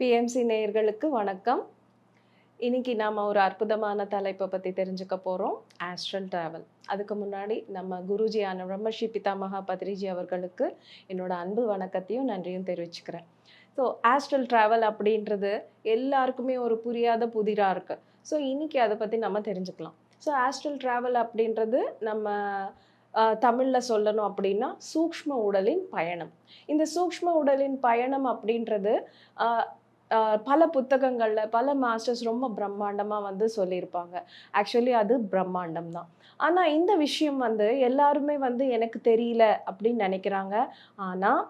BMC நேயர்களுக்கு வணக்கம். இன்னைக்கு நாம் ஒரு அற்புதமான தலைப்பை பற்றி தெரிஞ்சுக்க போகிறோம் ஆஸ்ட்ரல் டிராவல் அதுக்கு முன்னாடி நம்ம குருஜியான பிரம்மஸ்ரீ பிதாமகா பத்ரிஜி அவர்களுக்கு என்னோட அன்பு வணக்கத்தையும் நன்றியும் தெரிவிச்சுக்கிறேன். ஸோ ஆஸ்ட்ரல் டிராவல் அப்படின்றது எல்லாருக்குமே ஒரு புரியாத புதிராக இருக்குது ஸோ இன்னைக்கு அதை பற்றி நம்ம தெரிஞ்சுக்கலாம். ஸோ ஆஸ்ட்ரல் டிராவல் அப்படின்றது நம்ம தமிழில் சொல்லணும் அப்படின்னா சூக்ஷ்ம உடலின் பயணம். இந்த சூக்ஷ்ம உடலின் பயணம் அப்படின்றது பல புத்தகங்களில் பல மாஸ்டர்ஸ் ரொம்ப பிரம்மாண்டமாக வந்து சொல்லியிருப்பாங்க. ஆக்சுவலி அது பிரம்மாண்டம் தான். ஆனால் இந்த விஷயம் வந்து எல்லாருமே வந்து எனக்கு தெரியல அப்படின்னு நினைக்கிறாங்க. ஆனால்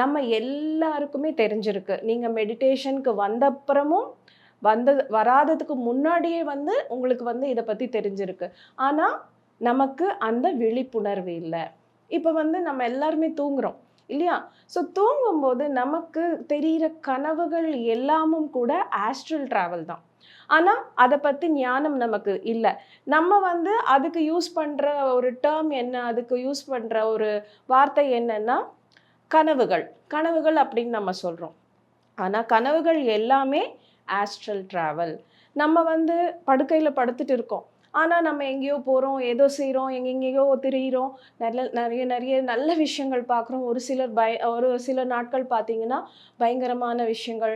நம்ம எல்லாருக்குமே தெரிஞ்சிருக்கு. நீங்கள் மெடிடேஷனுக்கு வந்தப்புறமும் வந்தது வராததுக்கு முன்னாடியே வந்து உங்களுக்கு வந்து இதை பற்றி தெரிஞ்சிருக்கு. ஆனால் நமக்கு அந்த விழிப்புணர்வு இல்லை. இப்போ வந்து நம்ம எல்லாருமே தூங்குறோம் இல்லையா? ஸோ தூங்கும்போது நமக்கு தெரிகிற கனவுகள் எல்லாமும் கூட ஆஸ்ட்ரல் ட்ராவல் தான். ஆனால் அதை பற்றி ஞானம் நமக்கு இல்லை. நம்ம வந்து அதுக்கு யூஸ் பண்ணுற ஒரு டேர்ம் என்ன அதுக்கு யூஸ் பண்ணுற ஒரு வார்த்தை என்னன்னா கனவுகள். கனவுகள் அப்படின்னு நம்ம சொல்கிறோம் ஆனால் கனவுகள் எல்லாமே ஆஸ்ட்ரல் ட்ராவல் நம்ம வந்து படுக்கையில் படுத்துட்டு இருக்கோம். ஆனால் நம்ம எங்கேயோ போகிறோம் ஏதோ செய்கிறோம் எங்கெங்கேயோ திரியிறோம் நல்ல நிறைய நிறைய நல்ல விஷயங்கள் பார்க்குறோம். ஒரு சிலர் பய ஒரு சில நாட்கள் பார்த்தீங்கன்னா பயங்கரமான விஷயங்கள்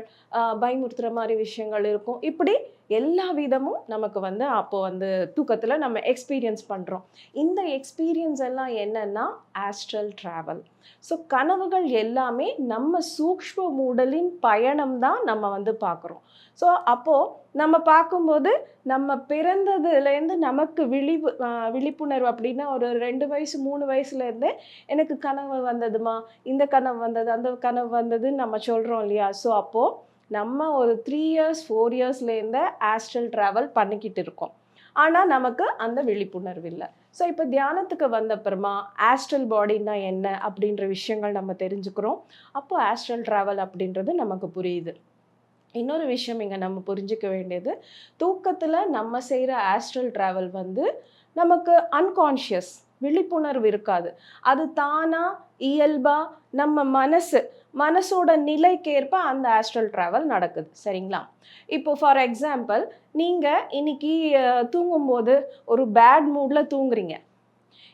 பயமுறுத்துகிற மாதிரி விஷயங்கள் இருக்கும். இப்படி எல்லா விதமும் நமக்கு வந்து அப்போ வந்து தூக்கத்தில் நம்ம எக்ஸ்பீரியன்ஸ் பண்ணுறோம் இந்த எக்ஸ்பீரியன்ஸ் எல்லாம் என்னன்னா ஆஸ்ட்ரல் ட்ராவல் ஸோ கனவுகள் எல்லாமே நம்ம சூக்ஷ்ம மூடலின் பயணம் தான் நம்ம வந்து பார்க்குறோம். ஸோ அப்போது நம்ம பார்க்கும்போது நம்ம பிறந்ததுலேருந்து நமக்கு விழிப்பு விழிப்புணர்வு அப்படின்னா ஒரு ரெண்டு வயசு மூணு வயசுலேருந்தே எனக்கு கனவு வந்ததுமா? இந்த கனவு வந்தது அந்த கனவு வந்ததுன்னு நம்ம சொல்கிறோம் இல்லையா? ஸோ அப்போது நம்ம ஒரு த்ரீ இயர்ஸ் ஃபோர் இயர்ஸ்லேருந்தே ஆஸ்ட்ரல் ட்ராவல் பண்ணிக்கிட்டு இருக்கோம். ஆனால் நமக்கு அந்த விழிப்புணர்வு இல்லை. ஸோ இப்போ தியானத்துக்கு வந்த அப்புறமா ஆஸ்ட்ரல் பாடின்னா என்ன அப்படின்ற விஷயங்கள் நம்ம தெரிஞ்சுக்கிறோம். அப்போ ஆஸ்ட்ரல் ட்ராவல் அப்படின்றது நமக்கு புரியுது. இன்னொரு விஷயம் இங்கே நம்ம புரிஞ்சுக்க வேண்டியது தூக்கத்தில் நம்ம செய்கிற ஆஸ்ட்ரல் ட்ராவல் வந்து நமக்கு அன்கான்ஷியஸ் விழிப்புணர்வு இருக்காது. அது தானாக இயல்பாக நம்ம மனசு மனசோட நிலைக்கேற்ப அந்த ஆஸ்ட்ரல் ட்ராவல் நடக்குது சரிங்களா? இப்போ ஃபார் எக்ஸாம்பிள் நீங்கள் இன்னைக்கு தூங்கும்போது ஒரு பேட் மூடில் தூங்குறீங்க.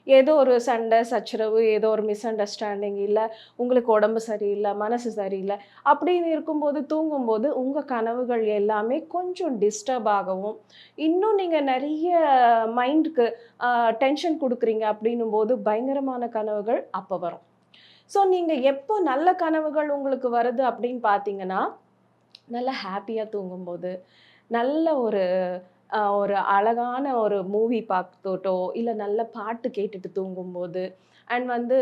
ஏதோ ஒரு சண்டை சச்சரவு ஏதோ ஒரு மிஸ் அண்டர்ஸ்டாண்டிங் இல்லை உங்களுக்கு உடம்பு சரியில்லை மனசு சரியில்லை அப்படின்னு இருக்கும்போது தூங்கும்போது உங்கள் கனவுகள் எல்லாமே கொஞ்சம் டிஸ்டர்ப் ஆகவும் இன்னும் நீங்கள் நிறைய மைண்டுக்கு டென்ஷன் கொடுக்குறீங்க அப்படின்னும் போது பயங்கரமான கனவுகள் அப்போ வரும். ஸோ நீங்கள் எப்போ நல்ல கனவுகள் உங்களுக்கு வருது அப்படின்னு பார்த்தீங்கன்னா நல்ல ஹாப்பியாக தூங்கும்போது நல்ல ஒரு ஒரு அழகான ஒரு மூவி பார்த்துட்டோ இல்லை நல்ல பாட்டு கேட்டுட்டு தூங்கும்போது அண்ட் வந்து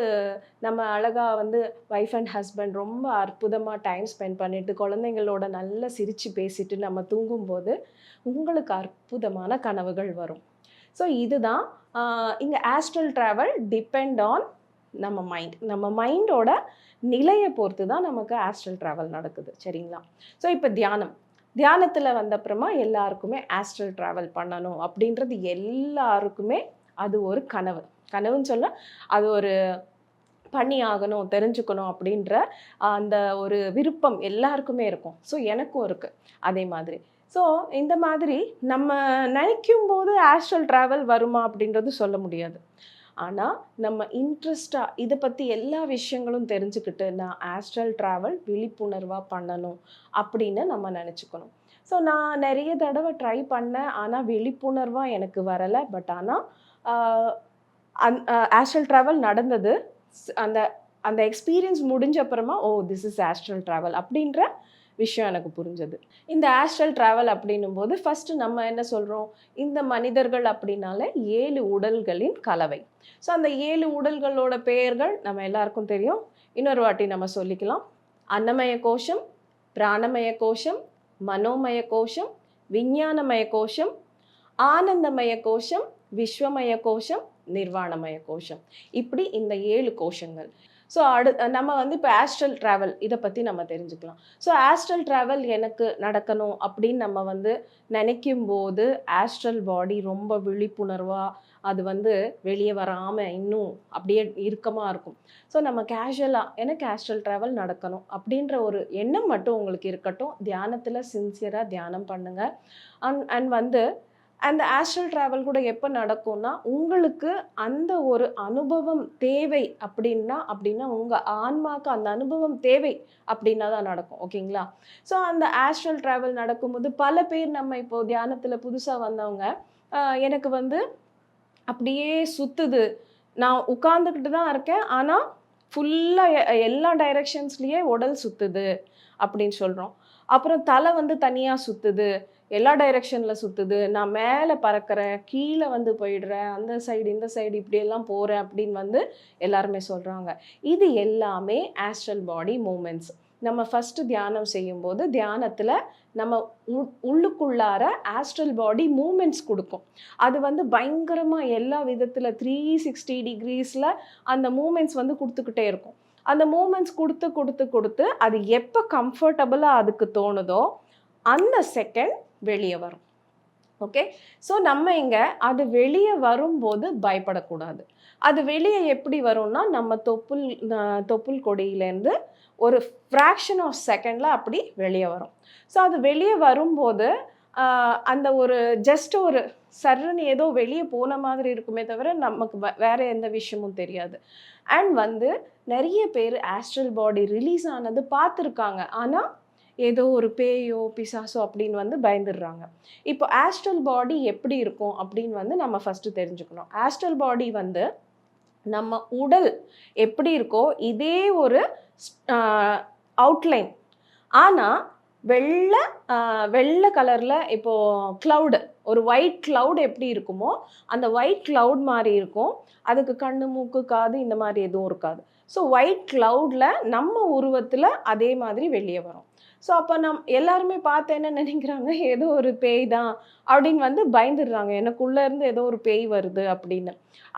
நம்ம அழகாக வந்து ஒய்ஃப் அண்ட் ஹஸ்பண்ட் ரொம்ப அற்புதமாக டைம் ஸ்பெண்ட் பண்ணிட்டு குழந்தைங்களோட நல்லா சிரித்து பேசிட்டு நம்ம தூங்கும்போது உங்களுக்கு அற்புதமான கனவுகள் வரும். ஸோ இதுதான் இங்கே ஆஸ்ட்ரல் ட்ராவல் டிபெண்ட் ஆன் நம்ம மைண்ட் நம்ம மைண்டோட நிலையை பொறுத்து தான் நமக்கு ஆஸ்ட்ரல் ட்ராவல் நடக்குது சரிங்களா? ஸோ இப்போ தியானம். தியானத்தில் வந்தப்புறமா எல்லாருக்குமே ஆஸ்ட்ரல் ட்ராவல் பண்ணணும் அப்படின்றது எல்லாருக்குமே அது ஒரு கனவு. கனவுன்னு சொல்ல அது ஒரு பண்ணி ஆகணும் தெரிஞ்சுக்கணும் அப்படின்ற அந்த ஒரு விருப்பம் எல்லாருக்குமே இருக்கும். ஸோ எனக்கும் இருக்குது அதே மாதிரி. ஸோ இந்த மாதிரி நம்ம நினைக்கும் போது ஆஸ்ட்ரல் ட்ராவல் வருமா அப்படின்றது சொல்ல முடியாது. ஆனால் நம்ம இன்ட்ரெஸ்டாக இதை பற்றி எல்லா விஷயங்களும் தெரிஞ்சுக்கிட்டு நான் ஆஸ்ட்ரல் ட்ராவல் விழிப்புணர்வாக பண்ணணும் அப்படின்னு நம்ம நினச்சிக்கணும். ஸோ நான் நிறைய தடவை ட்ரை பண்ணேன் ஆனால் விழிப்புணர்வாக எனக்கு வரலை. பட் ஆனால் அந் ஆஸ்ட்ரல் ட்ராவல் நடந்தது. அந்த அந்த எக்ஸ்பீரியன்ஸ் முடிஞ்ச அப்புறமா oh this is astral travel அப்படின்ற விஷயம் எனக்கு புரிஞ்சது. இந்த ஆஸ்ட்ரல் ட்ராவல் அப்படின்னும் போது ஃபஸ்ட்டு நம்ம என்ன சொல்கிறோம் இந்த மனிதர்கள் அப்படின்னால ஏழு உடல்களின் கலவை. ஸோ அந்த ஏழு உடல்களோட பெயர்கள் நம்ம எல்லாருக்கும் தெரியும். இன்னொரு வாட்டி நம்ம சொல்லிக்கலாம். அன்னமய கோஷம் பிராணமய கோஷம் மனோமய கோஷம் விஞ்ஞானமய கோஷம் ஆனந்தமய கோஷம் விஸ்வமய கோஷம் நிர்வாணமய கோஷம். இப்படி இந்த ஏழு கோஷங்கள். ஸோ அடு நம்ம வந்து இப்போ ஆஸ்ட்ரல் ட்ராவல் இதை பற்றி நம்ம தெரிஞ்சுக்கலாம். ஸோ ஆஸ்ட்ரல் ட்ராவல் எனக்கு நடக்கணும் அப்படின்னு நம்ம வந்து நினைக்கும் போது ஆஸ்ட்ரல் பாடி ரொம்ப விழிப்புணர்வாக அது வந்து வெளியே வராமல் இன்னும் அப்படியே இறுக்கமாக இருக்கும். ஸோ நம்ம கேஷுவலாக எனக்கு ஆஸ்ட்ரல் ட்ராவல் நடக்கணும் அப்படின்ற ஒரு எண்ணம் மட்டும் உங்களுக்கு இருக்கட்டும். தியானத்தில் சின்சியராக தியானம் பண்ணுங்கள் அண்ட் அண்ட் வந்து அந்த ஆஸ்ட்ரல் ட்ராவல் கூட எப்போ நடக்கும்னா உங்களுக்கு அந்த ஒரு அனுபவம் தேவை அப்படின்னா அப்படின்னா உங்கள் ஆன்மாக்கு அந்த அனுபவம் தேவை அப்படின்னா தான் நடக்கும். ஓகேங்களா ஸோ அந்த ஆஸ்ட்ரல் ட்ராவல் நடக்கும்போது பல பேர் நம்ம இப்போ தியானத்தில் புதுசாக வந்தவங்க எனக்கு வந்து அப்படியே சுத்துது. நான் உட்காந்துக்கிட்டு தான் இருக்கேன். ஆனால் ஃபுல்லாக எல்லா டைரக்ஷன்ஸ்லேயே உடல் சுத்துது அப்படின்னு சொல்கிறோம் அப்புறம் தலை வந்து தனியாக சுத்துது. எல்லா டைரெக்ஷனில் சுற்றுது நான் மேலே பறக்கிறேன் கீழே வந்து போயிடுறேன் அந்த சைடு இந்த சைடு இப்படியெல்லாம் போகிறேன் அப்படின்னு வந்து எல்லாருமே சொல்கிறாங்க இது எல்லாமே ஆஸ்ட்ரல் பாடி மூமெண்ட்ஸ் நம்ம ஃபஸ்ட்டு தியானம் செய்யும்போது தியானத்தில் நம்ம உள்- உள்ளுக்குள்ளார ஆஸ்ட்ரல் பாடி மூமெண்ட்ஸ் கொடுக்கும். அது வந்து பயங்கரமாக எல்லா விதத்தில் த்ரீ சிக்ஸ்டி டிகிரீஸில் அந்த மூமெண்ட்ஸ் வந்து கொடுத்துக்கிட்டே இருக்கும். அந்த மூமெண்ட்ஸ் கொடுத்து கொடுத்து கொடுத்து அது எப்போ கம்ஃபர்டபுளாக அதுக்கு தோணுதோ அந்த செகண்ட் வெளியே வரும். ஓகே ஸோ நம்ம இங்கே அது வெளியே வரும்போது பயப்படக்கூடாது. அது வெளியே எப்படி வரும்னா நம்ம தொப்புள் தொப்புள் கொடியிலேருந்து ஒரு ஃப்ராக்ஷன் ஆஃப் செகண்டில் அப்படி வெளியே வரும். ஸோ அது வெளியே வரும்போது அந்த ஒரு ஜஸ்ட் ஒரு சர்ன்னு ஏதோ வெளியே போன மாதிரி இருக்குமே தவிர நமக்கு வேறு எந்த விஷயமும் தெரியாது. அண்ட் வந்து நிறைய பேர் ஆஸ்ட்ரல் பாடி ரிலீஸ் ஆனது பார்த்துருக்காங்க. ஆனால் ஏதோ ஒரு பேயோ பிசாசோ அப்படின்னு வந்து பயந்துடுறாங்க. இப்போ ஆஸ்ட்ரல் பாடி எப்படி இருக்கும் அப்படின்னு வந்து நம்ம ஃபஸ்ட்டு தெரிஞ்சுக்கணும். ஆஸ்ட்ரல் பாடி வந்து நம்ம உடல் எப்படி இருக்கோ இதே ஒரு அவுட்லைன் ஆனால் வெள்ளை வெள்ளை கலரில் இப்போது க்ளவுடு ஒரு ஒயிட் க்ளவுட் எப்படி இருக்குமோ அந்த ஒயிட் க்ளவுட் மாதிரி இருக்கும். அதுக்கு கண் மூக்கு காது இந்த மாதிரி எதுவும் இருக்காது. ஸோ ஒயிட் க்ளவுடில் நம்ம உருவத்தில் அதே மாதிரி வெளியே வரும். ஸோ அப்போ நம் எல்லாருமே பார்த்து என்ன நினைக்கிறாங்க? ஏதோ ஒரு பேய் தான் அப்படின்னு வந்து பயந்துடுறாங்க. எனக்குள்ளேருந்து ஏதோ ஒரு பேய் வருது அப்படின்னு.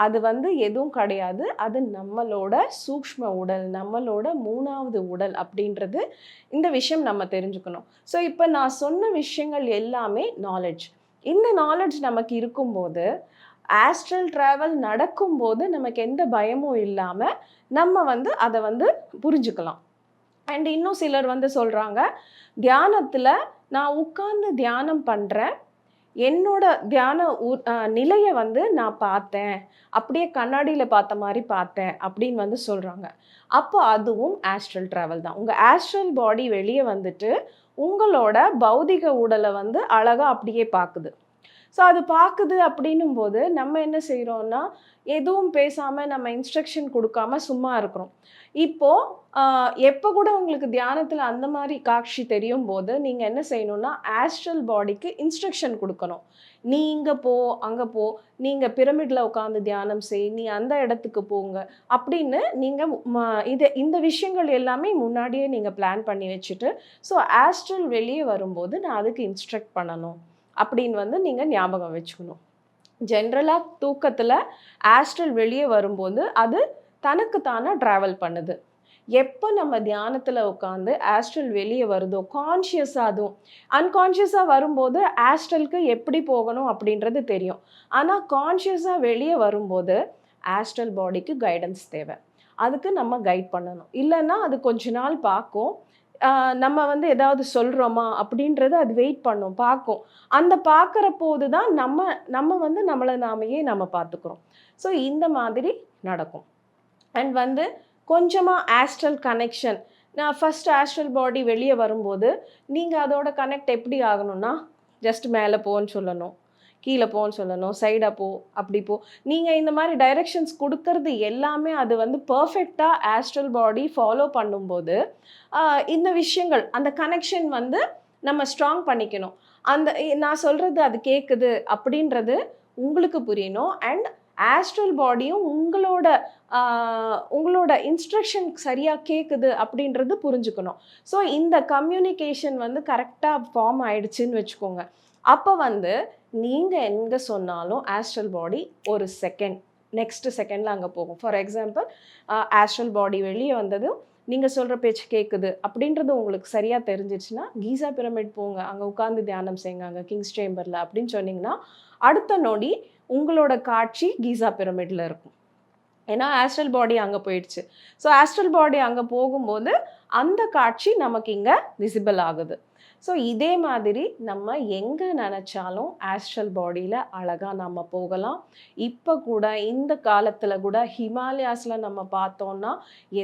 அது வந்து எதுவும் கிடையாது. அது நம்மளோட சூக்ஷ்ம உடல் நம்மளோட மூணாவது உடல் அப்படின்றது இந்த விஷயம் நம்ம தெரிஞ்சுக்கணும். ஸோ இப்போ நான் சொன்ன விஷயங்கள் எல்லாமே நாலேஜ் இந்த நாலேஜ் நமக்கு இருக்கும்போது ஆஸ்ட்ரல் ட்ராவல் நடக்கும்போது நமக்கு எந்த பயமும் இல்லாமல் நம்ம வந்து அதை வந்து புரிஞ்சுக்கலாம். அண்ட் இன்னும் சிலர் வந்து சொல்கிறாங்க தியானத்தில் நான் உட்கார்ந்து தியானம் பண்ணுறேன் என்னோட தியான உ- நிலையை வந்து நான் பார்த்தேன். அப்படியே கண்ணாடியில் பார்த்த மாதிரி பார்த்தேன். அப்படின்னு வந்து சொல்கிறாங்க அப்போ அதுவும் ஆஸ்ட்ரல் ட்ராவல் தான். உங்கள் ஆஸ்ட்ரல் பாடி வெளியே வந்துட்டு உங்களோட பௌதிக உடலை வந்து அழகாக அப்படியே பார்க்குது. ஸோ அது பார்க்குது அப்படின்னும் போது நம்ம என்ன செய்கிறோம்னா எதுவும் பேசாமல் நம்ம இன்ஸ்ட்ரக்ஷன் கொடுக்காம சும்மா இருக்கிறோம். இப்போது எப்போ கூட உங்களுக்கு தியானத்தில் அந்த மாதிரி காட்சி தெரியும் போது நீங்கள் என்ன செய்யணும்னா ஆஸ்ட்ரல் பாடிக்கு இன்ஸ்ட்ரக்ஷன் கொடுக்கணும். நீ இங்கே போ அங்கே போ நீங்கள் பிரமிடில் உட்காந்து தியானம் செய் நீ அந்த இடத்துக்கு போங்க அப்படின்னு நீங்கள் இது இந்த விஷயங்கள் எல்லாமே முன்னாடியே நீங்கள் பிளான் பண்ணி வச்சுட்டு ஸோ ஆஸ்ட்ரல் வெளியே வரும்போது நான் அதுக்கு இன்ஸ்ட்ரக்ட் பண்ணணும். அப்படின்னு வந்து நீங்கள் ஞாபகம் வச்சுக்கணும். ஜென்ரலாக தூக்கத்தில் ஆஸ்ட்ரல் வெளியே வரும்போது அது தனக்கு தானே ட்ராவல் பண்ணுது. எப்போ நம்ம தியானத்தில் உட்காந்து ஆஸ்ட்ரல் வெளியே வருதோ கான்ஷியஸாக அதுவும். அன்கான்ஷியஸாக வரும்போது ஆஸ்ட்ரலுக்கு எப்படி போகணும் அப்படின்றது தெரியும். ஆனால் கான்ஷியஸாக வெளியே வரும்போது ஆஸ்ட்ரல் பாடிக்கு கைடன்ஸ் தேவை. அதுக்கு நம்ம கைட் பண்ணணும். இல்லைன்னா அது கொஞ்ச நாள் பார்க்கும். நம்ம வந்து ஏதாவது சொல்கிறோமா அப்படின்றது அது வெயிட் பண்ணும் பார்க்கும். அந்த பார்க்குற போது தான் நம்ம நம்ம வந்து நம்மளை நாமையே நம்ம பார்த்துக்குறோம். ஸோ இந்த மாதிரி நடக்கும். அண்ட் வந்து கொஞ்சமாக ஆஸ்ட்ரல் கனெக்ஷன் நான் ஃபஸ்ட் ஆஸ்ட்ரல் பாடி வெளியே வரும்போது நீங்கள் அதோட கனெக்ட் எப்படி ஆகணும்னா ஜஸ்ட் மேலே போன்னு சொல்லணும். கீழே போன்னு சொல்லணும் சைடாக போ அப்படி போ. நீங்கள் இந்த மாதிரி டைரெக்ஷன்ஸ் கொடுக்கறது எல்லாமே அது வந்து பர்ஃபெக்டாக ஆஸ்ட்ரல் பாடி ஃபாலோ பண்ணும்போது இந்த விஷயங்கள் அந்த கனெக்ஷன் வந்து நம்ம ஸ்ட்ராங் பண்ணிக்கணும். அந்த நான் சொல்கிறது அது கேட்குது அப்படின்றது உங்களுக்கு புரியணும். அண்ட் ஆஸ்ட்ரல் பாடியும் உங்களோட உங்களோட இன்ஸ்ட்ரக்ஷன் சரியாக கேட்குது அப்படின்றது புரிஞ்சுக்கணும். ஸோ இந்த கம்யூனிகேஷன் வந்து கரெக்டாக ஃபார்ம் ஆயிடுச்சுன்னு வச்சுக்கோங்க. அப்போ வந்து நீங்கள் எங்கே சொன்னாலும் ஆஸ்ட்ரல் பாடி ஒரு செகண்ட் நெக்ஸ்ட் செகண்டில் அங்கே போகும். ஃபார் எக்ஸாம்பிள் ஆஸ்ட்ரல் பாடி வெளியே வந்ததும் நீங்கள் சொல்கிற பேச்சு கேட்குது அப்படின்றது உங்களுக்கு சரியாக தெரிஞ்சிச்சுன்னா கீசா பிரமிட் போங்க அங்கே உட்காந்து தியானம் செய்யுங்க அங்கே கிங்ஸ் சேம்பரில் அப்படின்னு சொன்னிங்கன்னா அடுத்த நொடி உங்களோட காட்சி கீசா பிரமிடில் இருக்கும். ஏன்னா ஆஸ்ட்ரல் பாடி அங்கே போயிடுச்சு. ஸோ ஆஸ்ட்ரல் பாடி அங்கே போகும்போது அந்த காட்சி நமக்கு இங்கே விசிபிள் ஆகுது. ஸோ இதே மாதிரி நம்ம எங்கே நினச்சாலும் ஆஸ்ட்ரல் பாடியில் அழகாக நம்ம போகலாம். இப்போ கூட இந்த காலத்தில் கூட ஹிமாலயாஸில் நம்ம பார்த்தோம்னா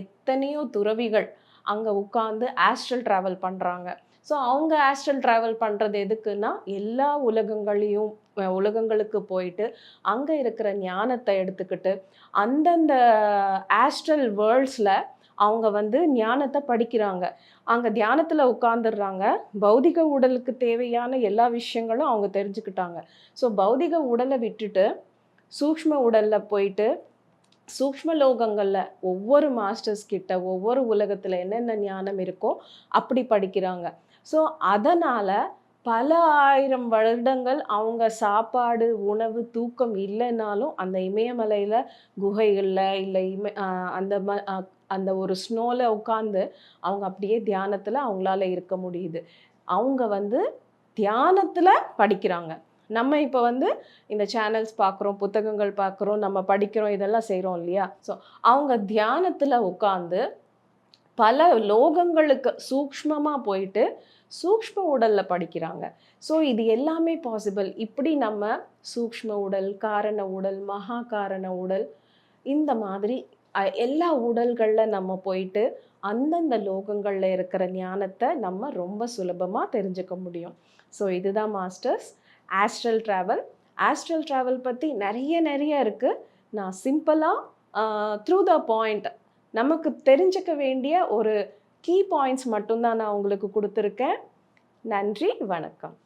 எத்தனையோ துறவிகள் அங்கே உட்காந்து ஆஸ்ட்ரல் ட்ராவல் பண்ணுறாங்க ஸோ அவங்க ஆஸ்ட்ரல் ட்ராவல் பண்ணுறது எதுக்குன்னா எல்லா உலகங்களையும் உலகங்களுக்கு போயிட்டு அங்கே இருக்கிற ஞானத்தை எடுத்துக்கிட்டு அந்தந்த ஆஸ்ட்ரல் வேர்ல்ட்ஸில் அவங்க வந்து ஞானத்தை படிக்கிறாங்க. அங்கே தியானத்தில் உட்காந்துடுறாங்க பௌதிக உடலுக்கு தேவையான எல்லா விஷயங்களும் அவங்க தெரிஞ்சுக்கிட்டாங்க. ஸோ பௌதிக உடலை விட்டுட்டு சூக்ஷ்ம உடலில் போயிட்டு சூக்ஷ்ம லோகங்களில் ஒவ்வொரு மாஸ்டர்ஸ் கிட்ட ஒவ்வொரு உலகத்தில் என்னென்ன ஞானம் இருக்கோ அப்படி படிக்கிறாங்க. ஸோ அதனால் பல ஆயிரம் வருடங்கள் அவங்க சாப்பாடு உணவு தூக்கம் இல்லைனாலும் அந்த இமயமலையில் குகைகளில் இல்லை இம அந்த ம அந்த ஒரு ஸ்னோவில் உட்காந்து அவங்க அப்படியே தியானத்தில் அவங்களால இருக்க முடியுது. அவங்க வந்து தியானத்தில் படிக்கிறாங்க. நம்ம இப்போ வந்து இந்த சேனல்ஸ் பார்க்குறோம் புத்தகங்கள் பார்க்குறோம் நம்ம படிக்கிறோம் இதெல்லாம் செய்கிறோம் இல்லையா? ஸோ அவங்க தியானத்தில் உட்காந்து பல லோகங்களுக்கு சூக்ஷ்மமாக போயிட்டு சூக்ஷ்ம உடலில் படிக்கிறாங்க. ஸோ இது எல்லாமே பாசிபிள் இப்படி நம்ம சூக்ஷ்ம உடல் காரண உடல் மகா காரண உடல் இந்த மாதிரி எல்லா உடல்களில் நம்ம போயிட்டு அந்தந்த லோகங்களில் இருக்கிற ஞானத்தை நம்ம ரொம்ப சுலபமாக தெரிஞ்சுக்க முடியும். ஸோ இதுதான் masters astral travel astral travel பற்றி நிறைய நிறைய இருக்குது நான் சிம்பிளாக த்ரூ த பாயிண்ட் நமக்கு தெரிஞ்சுக்க வேண்டிய ஒரு கீ பாயிண்ட்ஸ் மட்டும்தான் நான் உங்களுக்கு கொடுத்துருக்கேன். நன்றி வணக்கம்.